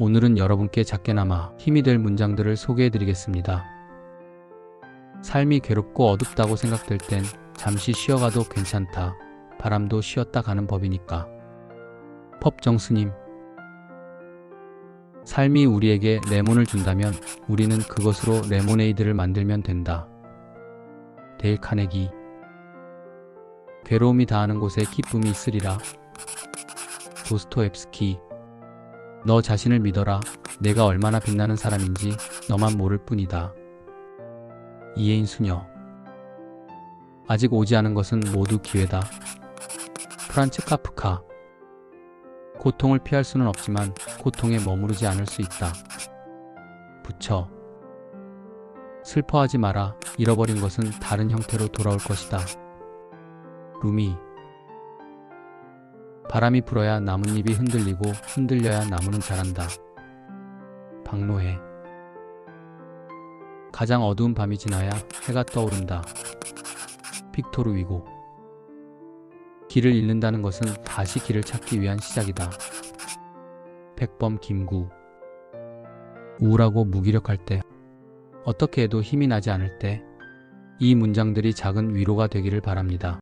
오늘은 여러분께 작게나마 힘이 될 문장들을 소개해 드리겠습니다. 삶이 괴롭고 어둡다고 생각될 땐 잠시 쉬어가도 괜찮다. 바람도 쉬었다 가는 법이니까. 펍정스님. 삶이 우리에게 레몬을 준다면 우리는 그것으로 레모네이드를 만들면 된다. 데일 카네기. 괴로움이 닿는 곳에 기쁨이 있으리라. 도스토옙스키. 너 자신을 믿어라. 내가 얼마나 빛나는 사람인지 너만 모를 뿐이다. 이혜인 수녀. 아직 오지 않은 것은 모두 기회다. 프란츠 카프카. 고통을 피할 수는 없지만 고통에 머무르지 않을 수 있다. 부처. 슬퍼하지 마라. 잃어버린 것은 다른 형태로 돌아올 것이다. 루미. 바람이 불어야 나뭇잎이 흔들리고 흔들려야 나무는 자란다. 박노해. 가장 어두운 밤이 지나야 해가 떠오른다. 빅토르 위고. 길을 잃는다는 것은 다시 길을 찾기 위한 시작이다. 백범 김구. 우울하고 무기력할 때, 어떻게 해도 힘이 나지 않을 때, 이 문장들이 작은 위로가 되기를 바랍니다.